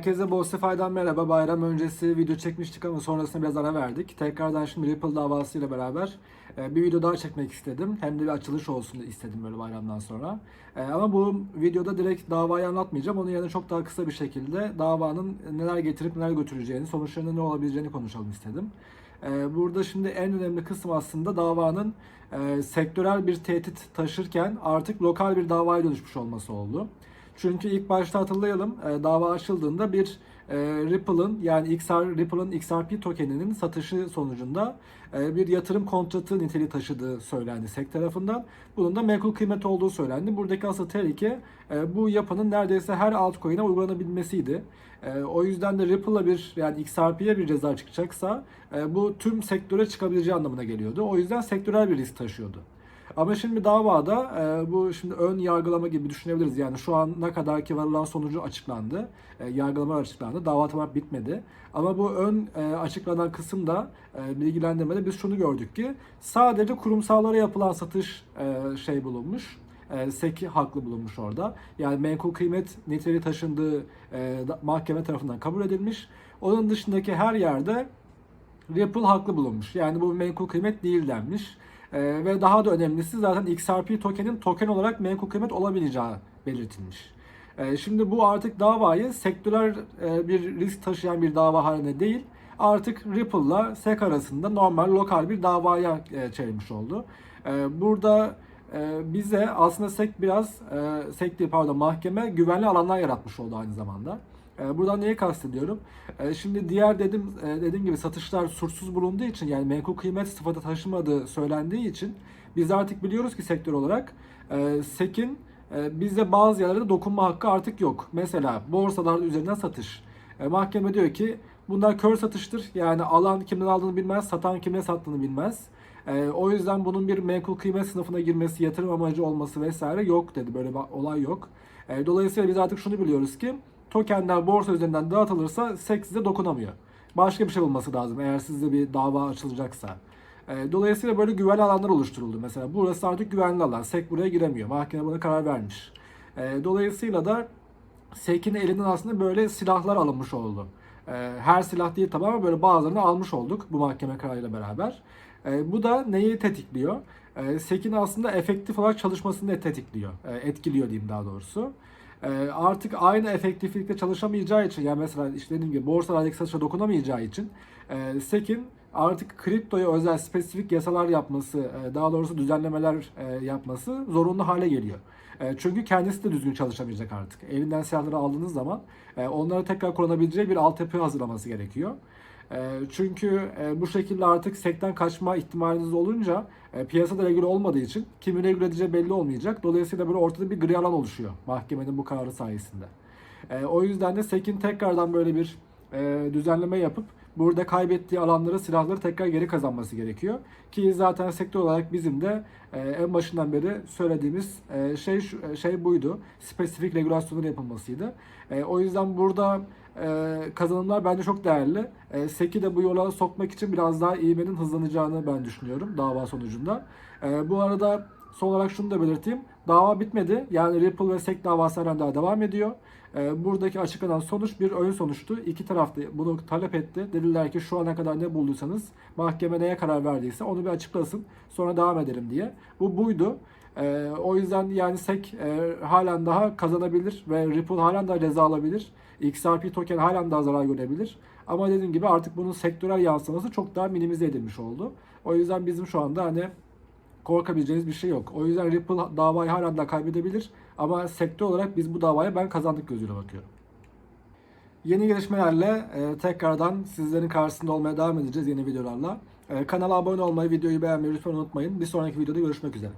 Herkese Bossify'dan merhaba. Bayram öncesi video çekmiştik ama sonrasında biraz ara verdik. Tekrardan şimdi Ripple davasıyla beraber e, bir video daha çekmek istedim. Hem de bir açılış olsun istedim böyle bayramdan sonra. E, Ama bu videoda direkt davayı anlatmayacağım. Onun yerine çok daha kısa bir şekilde davanın neler getirip neler götüreceğini, sonuçlarının ne olabileceğini konuşalım istedim. E, Burada şimdi en önemli kısım aslında davanın sektörel bir tehdit taşırken artık lokal bir davaya dönüşmüş olması oldu. Çünkü ilk başta hatırlayalım e, dava açıldığında bir e, Ripple'ın yani XR, Ripple'ın XRP tokeninin satışı sonucunda e, bir yatırım kontratı niteliği taşıdığı söylendi SEC tarafından. Bunun da menkul kıymet olduğu söylendi. Buradaki asıl tehlike e, bu yapının neredeyse her altcoin'e uygulanabilmesiydi. E, o yüzden de Ripple'a bir yani XRP'ye bir ceza çıkacaksa e, bu tüm sektöre çıkabileceği anlamına geliyordu. O yüzden sektörel bir risk taşıyordu. Ama şimdi davada e, bu şimdi ön yargılama gibi düşünebiliriz. Yani şu ana kadarki varılan sonucu açıklandı. E, yargılama açıklandı. Dava tam bitmedi. Ama bu ön e, açıklanan kısımda e, bilgilendirmede biz şunu gördük ki sadece kurumsallara yapılan satış e, şey bulunmuş. E, SEC haklı bulunmuş orada. Yani menkul kıymet niteliği taşındığı e, mahkeme tarafından kabul edilmiş. Onun dışındaki her yerde Ripple haklı bulunmuş. Yani bu menkul kıymet değil denmiş. Ee, ve daha da önemlisi zaten XRP tokenin token olarak menkul kıymet olabileceği belirtilmiş. Ee, şimdi bu artık davayı sektörel e, bir risk taşıyan bir dava haline değil, artık Ripple'la SEC arasında normal lokal bir davaya e, çevirmiş oldu. Ee, burada e, bize aslında SEC biraz, e, SEC değil pardon mahkeme güvenli alanlar yaratmış oldu aynı zamanda. E, Buradan neyi kastediyorum? E, Şimdi diğer dedim e, dediğim gibi satışlar suçsuz bulunduğu için yani menkul kıymet sıfatı taşımadığı söylendiği için biz artık biliyoruz ki sektör olarak e, SEC'in e, bizde bazı yerlerde dokunma hakkı artık yok. Mesela borsalar üzerinden satış. E, Mahkeme diyor ki bunlar kör satıştır. Yani alan kimden aldığını bilmez, satan kimden sattığını bilmez. E, o yüzden bunun bir menkul kıymet sınıfına girmesi, yatırım amacı olması vesaire yok dedi. Böyle bir olay yok. Dolayısıyla biz artık şunu biliyoruz ki tokenler borsa üzerinden dağıtılırsa SEC size dokunamıyor. Başka bir şey olması lazım eğer sizde bir dava açılacaksa. E, dolayısıyla böyle güvenli alanlar oluşturuldu. Mesela burası artık güvenli alan. SEC buraya giremiyor. Mahkeme buna karar vermiş. E, dolayısıyla da SEC'in elinden aslında böyle silahlar alınmış oldu. E, her silah değil tabii ama böyle bazılarını almış olduk bu mahkeme kararıyla beraber. Bu da neyi tetikliyor? SEC'in aslında efektif olarak çalışmasını tetikliyor. E, etkiliyor diyeyim daha doğrusu. E, artık aynı efektiflikte çalışamayacağı için yani mesela işte dediğim gibi borsalardaki satışa dokunamayacağı için e, SEC'in artık kriptoya özel spesifik yasalar yapması, e, daha doğrusu düzenlemeler e, yapması zorunlu hale geliyor. Çünkü kendisi de düzgün çalışamayacak artık. Elinden silahları aldığınız zaman onları tekrar kullanabileceği bir altyapı hazırlaması gerekiyor. E, Çünkü e, bu şekilde artık sekten kaçma ihtimaliniz olunca e, piyasada regüle olmadığı için kimin regüle edeceği belli olmayacak. Dolayısıyla böyle ortada bir gri alan oluşuyor mahkemenin bu kararı sayesinde. E, O yüzden de SEC'in tekrardan böyle bir düzenleme yapıp burada kaybettiği alanları, silahları tekrar geri kazanması gerekiyor. Ki zaten sektör olarak bizim de e, en başından beri söylediğimiz e, şey şu- şey buydu. Spesifik regülasyonların yapılmasıydı. E, o yüzden burada e, kazanımlar bence çok değerli. E, SEC'i de bu yola sokmak için biraz daha ivmenin hızlanacağını ben düşünüyorum dava sonucunda. E, bu arada son olarak şunu da belirteyim. Dava bitmedi. Yani Ripple ve SEC davası halen daha devam ediyor. E, buradaki açıklanan sonuç bir ön sonuçtu. İki taraf da bunu talep etti. Dediler ki şu ana kadar ne bulduysanız mahkeme neye karar verdiyse onu bir açıklasın. Sonra devam edelim diye. Bu buydu. E, o yüzden yani SEC e, halen daha kazanabilir ve Ripple halen daha ceza alabilir. XRP token halen daha zarar görebilir. Ama dediğim gibi artık bunun sektörel yansıması çok daha minimize edilmiş oldu. O yüzden bizim şu anda hani korkabileceğiniz bir şey yok. O yüzden Ripple davayı halen daha kaybedebilir. Ama sektör olarak biz bu davaya ben kazandık gözüyle bakıyorum. Yeni gelişmelerle e, tekrardan sizlerin karşısında olmaya devam edeceğiz yeni videolarla. E, kanala abone olmayı, videoyu beğenmeyi lütfen unutmayın. Bir sonraki videoda görüşmek üzere.